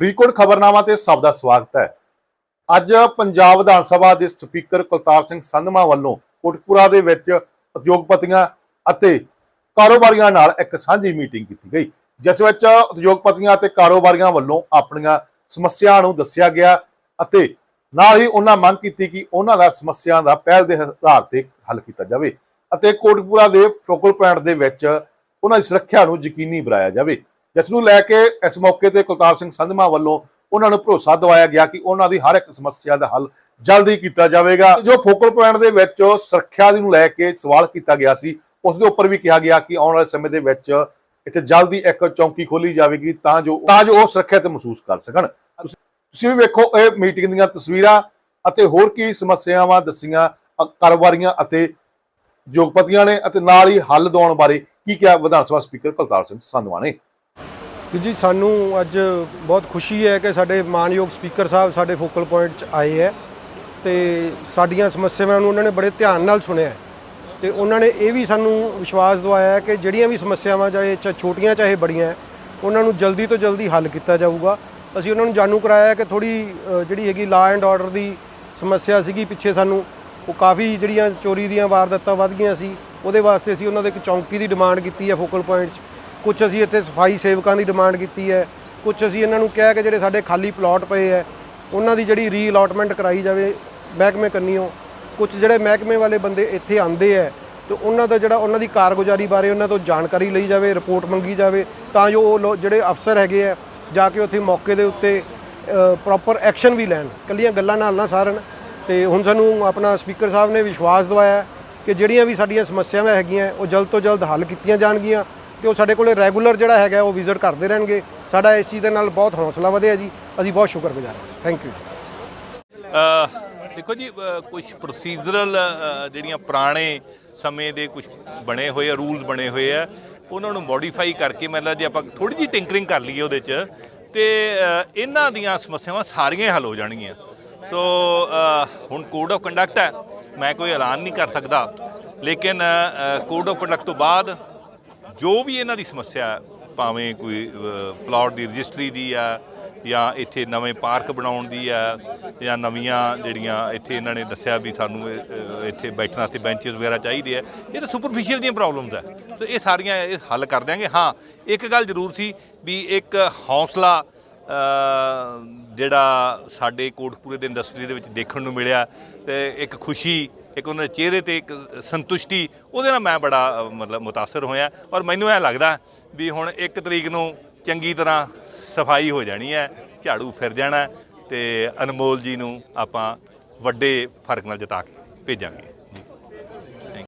ਫਰੀਦਕੋਟ ਖਬਰਨਾਮਾ ਤੇ ਸਭ ਦਾ ਸਵਾਗਤ ਹੈ। ਅੱਜ ਪੰਜਾਬ ਵਿਧਾਨ ਸਭਾ ਦੇ ਸਪੀਕਰ ਕੁਲਤਾਰ ਸਿੰਘ ਸੰਧਮਾ ਵੱਲੋਂ ਕੋਟਕਪੂਰਾ ਦੇ ਵਿੱਚ ਉਦਯੋਗਪਤੀਆਂ ਅਤੇ ਕਾਰੋਬਾਰੀਆਂ ਨਾਲ ਇੱਕ ਸਾਂਝੀ ਮੀਟਿੰਗ ਕੀਤੀ ਗਈ, ਜਿਸ ਵਿੱਚ ਉਦਯੋਗਪਤੀਆਂ ਅਤੇ ਕਾਰੋਬਾਰੀਆਂ ਵੱਲੋਂ ਆਪਣੀਆਂ ਸਮੱਸਿਆਵਾਂ ਨੂੰ ਦੱਸਿਆ ਗਿਆ ਅਤੇ ਨਾਲ ਹੀ ਉਹਨਾਂ ਮੰਗ ਕੀਤੀ ਕਿ ਉਹਨਾਂ ਦਾ ਸਮੱਸਿਆ ਦਾ ਪਹਿਲ ਦੇ ਆਧਾਰ ਤੇ ਹੱਲ ਕੀਤਾ ਜਾਵੇ ਅਤੇ ਕੋਟਕਪੂਰਾ ਦੇ ਫੋਕਲ ਪੁਆਇੰਟ ਦੇ ਵਿੱਚ ਉਹਨਾਂ ਦੀ ਸੁਰੱਖਿਆ ਨੂੰ ਯਕੀਨੀ ਬਣਾਇਆ ਜਾਵੇ। ਜਿਸ ਨੂੰ ਲੈ ਕੇ ਇਸ ਮੌਕੇ ਤੇ ਕੁਲਤਾਰ ਸਿੰਘ ਸੰਧਮਾ ਵੱਲੋਂ ਉਹਨਾਂ ਨੂੰ ਭਰੋਸਾ ਦਿਵਾਇਆ ਗਿਆ ਕਿ ਉਹਨਾਂ ਦੀ ਹਰ ਇੱਕ ਸਮੱਸਿਆ ਦਾ ਹੱਲ ਜਲਦੀ ਕੀਤਾ ਜਾਵੇਗਾ। ਜੋ ਫੋਕਲ ਪੁਆਇੰਟ ਦੇ ਵਿੱਚ ਸੁਰੱਖਿਆ ਨੂੰ ਲੈ ਕੇ ਸਵਾਲ ਕੀਤਾ ਗਿਆ ਸੀ, ਉਸ ਦੇ ਉੱਪਰ ਵੀ ਕਿਹਾ ਗਿਆ ਕਿ ਆਉਣ ਵਾਲੇ ਸਮੇਂ ਦੇ ਵਿੱਚ ਇੱਥੇ ਜਲਦੀ ਇੱਕ ਚੌਂਕੀ ਖੋਲੀ ਜਾਵੇਗੀ ਤਾਂ ਜੋ ਤਾਂ ਜੋ ਉਹ ਸੁਰੱਖਿਅਤ ਮਹਿਸੂਸ ਕਰ ਸਕਣ। ਤੁਸੀਂ ਵੀ ਵੇਖੋ, ਇਹ ਮੀਟਿੰਗ ਦੀਆਂ ਤਸਵੀਰਾਂ ਅਤੇ ਹੋਰ ਕੀ ਸਮੱਸਿਆਵਾਂ ਦੱਸੀਆਂ ਕਾਰੋਬਾਰੀਆਂ ਅਤੇ ਉਦਯੋਗਪਤੀਆਂ ਨੇ ਅਤੇ ਨਾਲ ਹੀ ਹੱਲ ਦਿਵਾਉਣ ਬਾਰੇ ਕੀ ਕਿਹਾ ਵਿਧਾਨ ਸਭਾ ਸਪੀਕਰ ਕੁਲਤਾਰ ਸਿੰਘ ਸੰਧਵਾ ਨੇ। ਵੀਰ ਜੀ ਸਾਨੂੰ ਅੱਜ ਬਹੁਤ ਖੁਸ਼ੀ ਹੈ ਕਿ ਸਾਡੇ ਮਾਨਯੋਗ ਸਪੀਕਰ ਸਾਹਿਬ ਸਾਡੇ ਫੋਕਲ ਪੁਆਇੰਟ 'ਚ ਆਏ ਹੈ ਤੇ ਸਾਡੀਆਂ ਸਮੱਸਿਆਵਾਂ ਨੂੰ ਉਹਨਾਂ ਨੇ ਬੜੇ ਧਿਆਨ ਨਾਲ ਸੁਣਿਆ ਹੈ। ਤੇ ਉਹਨਾਂ ਨੇ ਇਹ ਵੀ ਸਾਨੂੰ ਵਿਸ਼ਵਾਸ ਦਵਾਇਆ ਹੈ ਕਿ ਜਿਹੜੀਆਂ ਵੀ ਸਮੱਸਿਆਵਾਂ ਚਾਹੇ ਚ- ਛੋਟੀਆਂ ਚਾਹੇ ਬੜੀਆਂ ਉਹਨਾਂ ਨੂੰ ਜਲਦੀ ਤੋਂ ਜਲਦੀ ਹੱਲ ਕੀਤਾ ਜਾਊਗਾ। ਅਸੀਂ ਉਹਨਾਂ ਨੂੰ ਜਾਣੂ ਕਰਾਇਆ ਕਿ ਥੋੜੀ ਜਿਹੜੀ ਹੈਗੀ ਲਾ ਐਂਡ ਆਰਡਰ ਦੀ ਸਮੱਸਿਆ ਸੀਗੀ ਪਿੱਛੇ ਸਾਨੂੰ, ਉਹ ਕਾਫੀ ਜਿਹੜੀਆਂ ਚੋਰੀ ਦੀਆਂ ਵਾਰਦਾਤਾਂ ਵੱਧ ਗਈਆਂ ਸੀ, ਉਹਦੇ ਵਾਸਤੇ ਅਸੀਂ ਉਹਨਾਂ ਦੇ ਇੱਕ ਚੌਂਕੀ ਦੀ ਡਿਮਾਂਡ ਕੀਤੀ ਹੈ ਫੋਕਲ ਪੁਆਇੰਟ 'ਚ। ਕੁਝ ਅਸੀਂ ਇੱਥੇ ਸਫ਼ਾਈ ਸੇਵਕਾਂ ਦੀ ਡਿਮਾਂਡ ਕੀਤੀ ਹੈ ਕੁਝ ਅਸੀਂ ਇਹਨਾਂ ਨੂੰ ਕਿਹਾ ਕਿ ਜਿਹੜੇ ਸਾਡੇ ਖਾਲੀ ਪਲਾਟ ਪਏ ਹੈ, ਉਹਨਾਂ ਦੀ ਜਿਹੜੀ ਰੀ ਰੀਅਲਾਟਮੈਂਟ ਕਰਾਈ ਜਾਵੇ ਮਹਿਕਮੇ ਕੰਨੀਓ ਕੁਝ ਜਿਹੜੇ ਮਹਿਕਮੇ ਵਾਲੇ ਬੰਦੇ ਇੱਥੇ ਆਂਦੇ ਹੈ, ਤੇ ਉਹਨਾਂ ਦਾ ਜਿਹੜਾ ਉਹਨਾਂ ਦੀ ਕਾਰਗੁਜ਼ਾਰੀ ਬਾਰੇ ਉਹਨਾਂ ਤੋਂ ਜਾਣਕਾਰੀ ਲਈ ਜਾਵੇ ਰਿਪੋਰਟ ਮੰਗੀ ਜਾਵੇ, ਤਾਂ ਜੋ ਉਹ ਲੋ- ਜਿਹੜੇ ਅਫਸਰ ਹੈਗੇ ਆ ਜਾ ਕੇ ਉੱਥੇ ਮੌਕੇ ਦੇ ਉੱਤੇ ਪ੍ਰੋਪਰ ਐਕਸ਼ਨ ਵੀ ਲੈਣ। ਕੱਲੀਆਂ ਗੱਲਾਂ ਨਾਲ ਨਾ ਸਾਰਨ, ਤੇ ਹੁਣ ਸਾਨੂੰ ਆਪਣਾ ਸਪੀਕਰ ਸਾਹਿਬ ਨੇ ਵਿਸ਼ਵਾਸ ਦਵਾਇਆ ਕਿ ਜਿਹੜੀਆਂ ਵੀ ਸਾਡੀਆਂ ਸਮੱਸਿਆਵਾਂ ਹੈਗੀਆਂ, ਉਹ ਜਲਦ ਤੋਂ ਜਲਦ ਹੱਲ ਕੀਤੀਆਂ ਜਾਣਗੀਆਂ ਤੇ ਉਹ ਸਾਡੇ ਕੋਲੇ ਰੈਗੂਲਰ ਜਿਹੜਾ ਹੈਗਾ ਉਹ ਵਿਜ਼ਿਟ ਕਰਦੇ ਰਹਿਣਗੇ। ਸਾਡਾ ਇਸ ਚੀਜ਼ ਦੇ ਨਾਲ ਬਹੁਤ ਹੌਸਲਾ ਵਧਿਆ ਜੀ। ਅਸੀਂ ਬਹੁਤ ਸ਼ੁਕਰਗੁਜ਼ਾਰ ਹਾਂ। ਥੈਂਕ ਯੂ ਜੀ। ਦੇਖੋ ਜੀ ਕੁਝ ਪ੍ਰੋਸੀਜਰਲ ਜਿਹੜੀਆਂ ਪੁਰਾਣੇ ਸਮੇਂ ਦੇ ਕੁਝ ਬਣੇ ਹੋਏ ਆ ਰੂਲਸ ਬਣੇ ਹੋਏ ਆ, ਉਹਨਾਂ ਨੂੰ ਮੋਡੀਫਾਈ ਕਰਕੇ ਮਤਲਬ ਜੇ ਆਪਾਂ ਥੋੜੀ ਜਿਹੀ ਟਿੰਕਰਿੰਗ ਕਰ ਲਈਏ ਉਹਦੇ 'ਚ, ਤੇ ਇਹਨਾਂ ਦੀਆਂ ਸਮੱਸਿਆਵਾਂ ਸਾਰੀਆਂ ਹੱਲ ਹੋ ਜਾਣਗੀਆਂ। ਸੋ ਹੁਣ ਕੋਡ ਆਫ ਕੰਡਕਟ ਹੈ। ਮੈਂ ਕੋਈ ਐਲਾਨ ਨਹੀਂ ਕਰ ਸਕਦਾ। ਲੇਕਿਨ ਕੋਡ ਆਫ ਕੰਡਕਟ ਤੋਂ ਬਾਅਦ ਜੋ ਵੀ ਇਹਨਾਂ ਦੀ ਸਮੱਸਿਆ ਭਾਵੇਂ ਕੋਈ ਪਲਾਟ ਦੀ ਰਜਿਸਟਰੀ ਦੀ ਆ ਜਾਂ ਇੱਥੇ ਨਵੇਂ ਪਾਰਕ ਬਣਾਉਣ ਦੀ ਆ ਜਾਂ ਨਵੀਆਂ ਜਿਹੜੀਆਂ ਇੱਥੇ ਇਹਨਾਂ ਨੇ ਦੱਸਿਆ ਵੀ ਸਾਨੂੰ ਇੱਥੇ ਬੈਠਣਾ ਤੇ ਬੈਂਚਸ ਵਗੈਰਾ ਚਾਹੀਦੇ ਆ, ਇਹ ਤਾਂ ਸੁਪਰਫੀਸ਼ੀਅਲ ਦੀਆਂ ਪ੍ਰੋਬਲਮਸ ਆ। ਤੇ ਇਹ ਸਾਰੀਆਂ ਇਹ ਹੱਲ ਕਰ ਦਿਆਂਗੇ। ਹਾਂ, ਇੱਕ ਗੱਲ ਜ਼ਰੂਰ ਸੀ ਵੀ ਇੱਕ ਹੌਸਲਾ ਜਿਹੜਾ ਸਾਡੇ ਕੋਟਪੂਰੇ ਦੇ ਇੰਡਸਟਰੀ ਦੇ ਵਿੱਚ ਦੇਖਣ ਨੂੰ ਮਿਲਿਆ ਤੇ ਇੱਕ ਖੁਸ਼ੀ ਇੱਕ ਉਹਨਾਂ ਦੇ ਚਿਹਰੇ ਤੇ ਇੱਕ ਸੰਤੁਸ਼ਟੀ, ਉਹਦੇ ਨਾਲ ਮੈਂ ਬੜਾ ਮਤਲਬ ਮੁਤਾਸਰ ਹੋਇਆ। ਔਰ ਮੈਨੂੰ ਇਹ ਲੱਗਦਾ ਵੀ ਹੁਣ ਇੱਕ ਤਰੀਕ ਨੂੰ ਚੰਗੀ ਤਰ੍ਹਾਂ ਸਫ਼ਾਈ ਹੋ ਜਾਣੀ ਹੈ, ਝਾੜੂ ਫਿਰ ਜਾਣਾ ਹੈ ਤੇ ਅਨਮੋਲ ਜੀ ਨੂੰ ਆਪਾਂ ਵੱਡੇ ਫ਼ਰਕ ਨਾਲ ਜਿਤਾ ਕੇ ਭੇਜਾਂਗੇ।